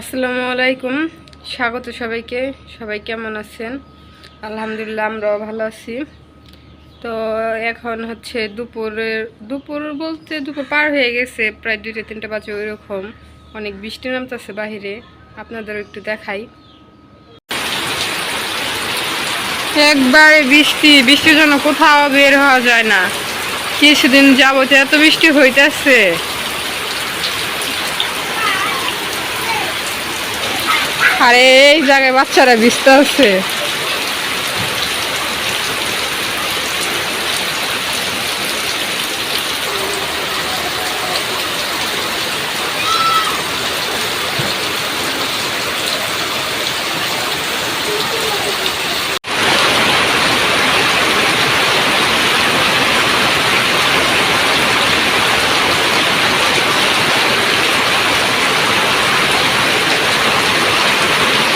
আসসালামু আলাইকুম। স্বাগত সবাইকে। সবাই কেমন আছেন? আলহামদুলিল্লাহ, আমরাও ভালো আছি। তো এখন হচ্ছে দুপুরের, দুপুর বলতে দুপুর পার হয়ে গেছে, প্রায় দুইটা, তিনটা বাজে ওই রকম অনেক বৃষ্টি নামতেছে বাহিরে। আপনাদের একটু দেখাই। একবারে বৃষ্টি, বৃষ্টির জন্য কোথাও বের হওয়া যায় না। কিছুদিন যাবত এত বৃষ্টি হইতেছে। আরে এই জায়গায় বাচ্চারা ভিজতে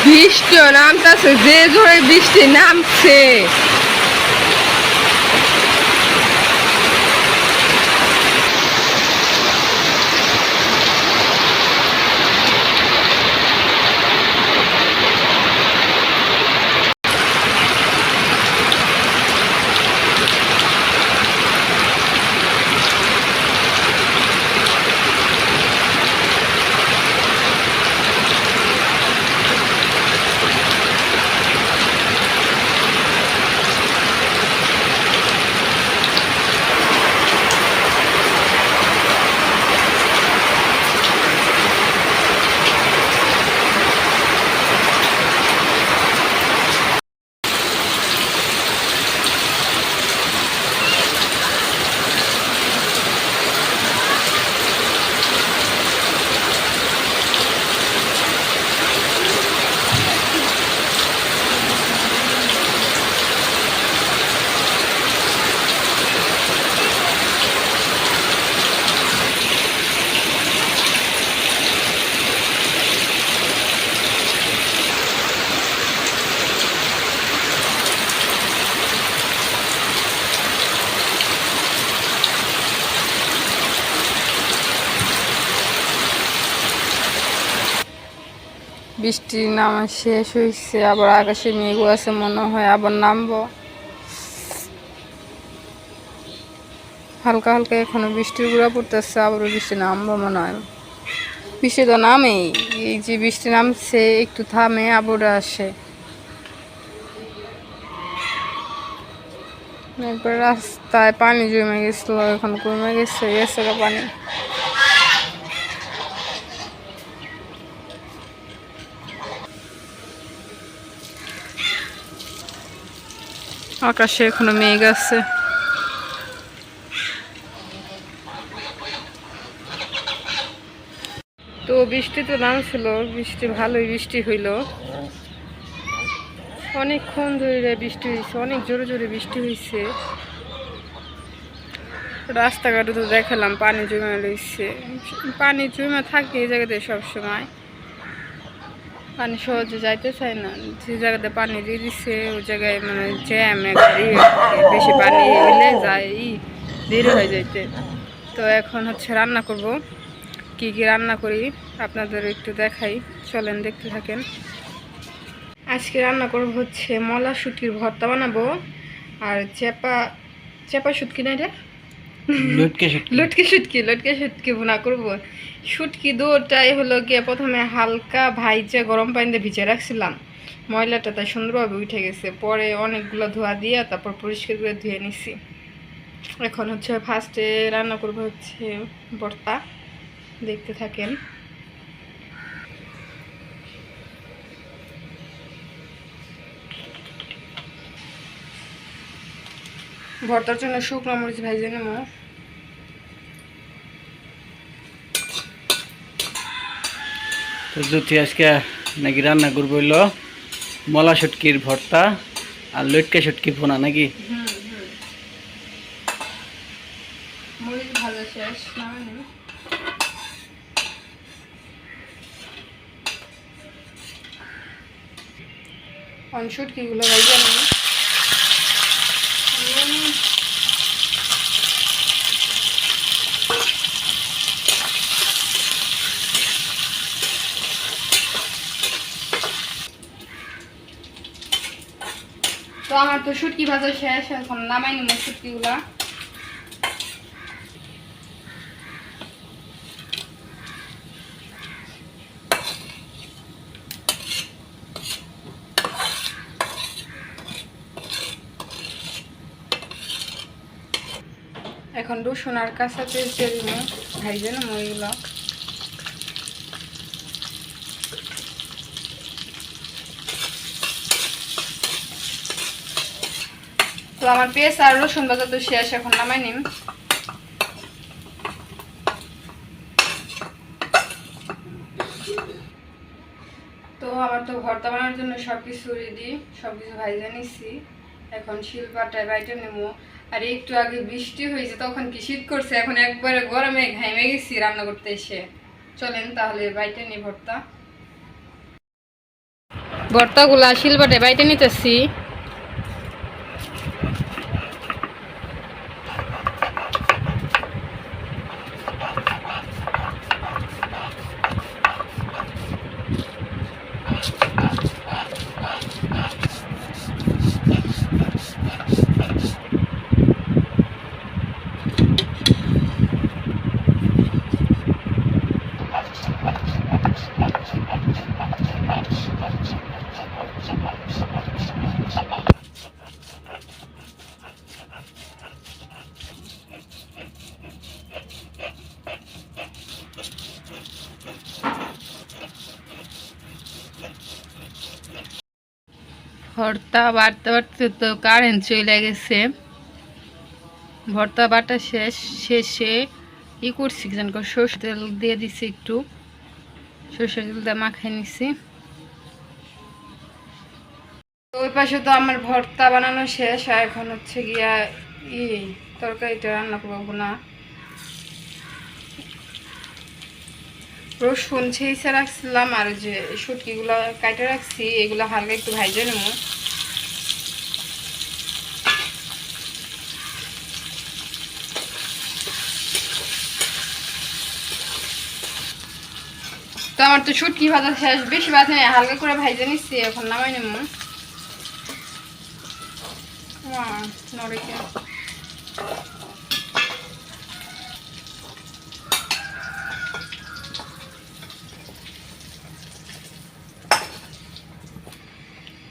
বৃষ্টিও নামতেছে যে জোরে বৃষ্টি নামছে। বৃষ্টি নামা শেষ হয়েছে আবার আকাশে মেঘ আছে মনে হয়, আবার নামবো। হালকা হালকা এখনও বৃষ্টির গুঁড়া পড়তেছে, আবারও বৃষ্টি নামবো মনে হয়। বৃষ্টি তো নামেই, এই যে বৃষ্টি নামছে, একটু থামে আবার আসে। রাস্তায় পানি জমে গেছিল, এখন কমে গেছে গেছে পানি। আকাশে এখনও মেঘ আছে। তো বৃষ্টি তো নামছিল, বৃষ্টি ভালোই বৃষ্টি হইল। অনেকক্ষণ ধরে বৃষ্টি হয়েছে অনেক জোরে জোরে বৃষ্টি হয়েছে রাস্তাঘাটে তো দেখালাম, পানি জমে রয়েছে পানি জমে থাকে এই জায়গাতে সবসময়। পানি সহজে যাইতে চায় না। যে জায়গাতে পানি দিয়ে দিচ্ছে ওই জায়গায় মানে জ্যাম বেশি পানি হইলে যায় ই দেরি হয়ে যাইতে। তো এখন হচ্ছে রান্না করব। কি কি রান্না করি আপনাদের একটু দেখাই। চলেন দেখতে থাকেন। আজকে রান্না করব হচ্ছে মলা শুটকির ভর্তা বানাবো। আর চেপা চেপা শুটকি না রে লটকে শুটকি। লটকে শুটকি লটকে শুটকি ভুনা করব। শুটকি দুটাই হলো গিয়ে প্রথমে হালকা ভাইজে গরম পানিতে ভিজে রাখছিলাম। ময়লাটা তাই সুন্দরভাবে উঠে গেছে। পরে অনেকগুলো ধোয়া দিয়ে তারপর পরিষ্কার করে ধুয়ে নিছি। এখন হচ্ছে ফার্স্টে রান্না করব হচ্ছে ভর্তা। দেখতে থাকেন। ভর্তার জন্য শুকনো মরিচ ভাইজে নেব। জ্যোতি আজকে নাকি রান্না করব হইল মলা শুটকির ভর্তা আর লটকে শুটকি ফোনা নাকি? অনশুটকিগুলো ভাইজে নেব আমার তো শুটকি ভাজা শেষ, এখন নামাই নিব শুটকিগুলা। এখন রসুন আর কাঁচা তেল দিয়ে দিব ভাইজে না মরিগুলো আমার পেঁয়াজ আর রসুন বাজা তো শেষ, এখন নামাই নিম। তো আমার তো ভর্তা বানানোর জন্য সব কিছু রেডি সব কিছু ভাইজা এখন শিলপাটায় বাইটে নেব আর একটু আগে বৃষ্টি হয়েছে, তখন কি শীত করছে? এখন একবারে গরমে ঘামে গেছি রান্না করতে এসে। চলেন তাহলে বাইটে নি ভর্তা। ভর্তাগুলা শিলপাটে বাইটে নিতেছি। ভর্তা বাড়তে বাড়তে তো কারেন্ট চলে গেছে। ভর্তা বাটা শেষ, শেষে ই করছি যেন সর্ষে তেল দিয়ে দিছি একটু। সর্ষে তেল দিয়ে মাখাই নিছি ওই পাশে তো আমার ভর্তা বানানো শেষ, আর এখন হচ্ছে গিয়া ই তরকারিটা রান্না করব না। রসুন ছেঁচে রাখছিলাম, আর যে শুটকিগুলো কাটে রাখছি, এগুলো হালকা একটু ভাইজে নেব। তো আমার তো শুটকি ভাজা শেষ, বেশি ভাজা নেই, হালকা করে ভাইজে নিচ্ছি এখন নামাই নেব।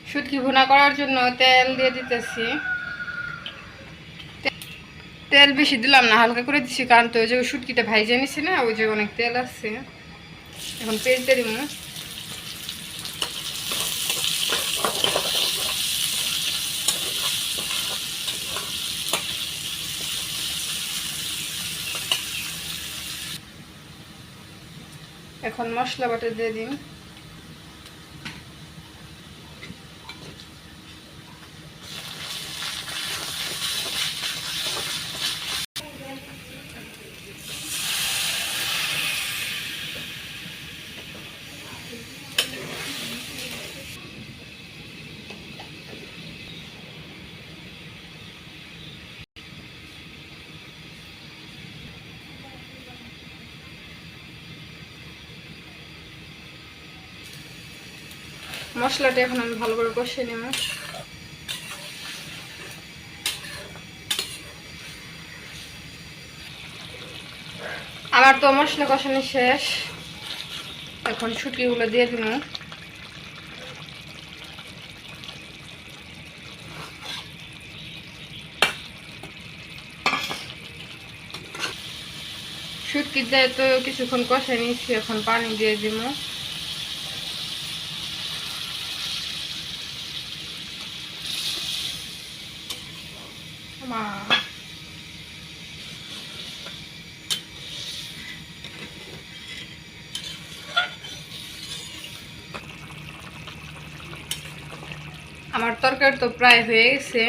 শুটকি ভুনা করার জন্য তেল দিয়ে দিতেছি। তেল বেশি দিলাম না, হালকা করে দিছি, কারণ তো ওই যে শুটকিটা ভাইজে নিছি না, ওই যে অনেক তেল আছে। এখন পেঁয়াজ দিয়ে দিব এখন মশলা বাটা দিয়ে দিন। মশলাটা এখন আমি ভালো করে কষিয়ে নেব। আমার তো মশলা কষানো শেষ। এখন শুটকিগুলো দিয়ে দিব। শুটকি দিয়ে তো কিছুক্ষণ কষাই নিচ্ছি এখন পানি দিয়ে দিব। আমার তরকারি তো প্রায় হয়ে গেছে।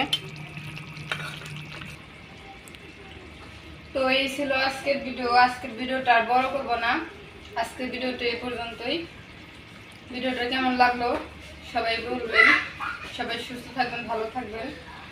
তো এই ছিল আজকের ভিডিও। আজকের ভিডিওটা আর বড় করব না। আজকের ভিডিওটা এ পর্যন্তই। ভিডিওটা কেমন লাগল? সবাই বলবেন। সবাই সুস্থ থাকবেন, ভালো থাকবেন।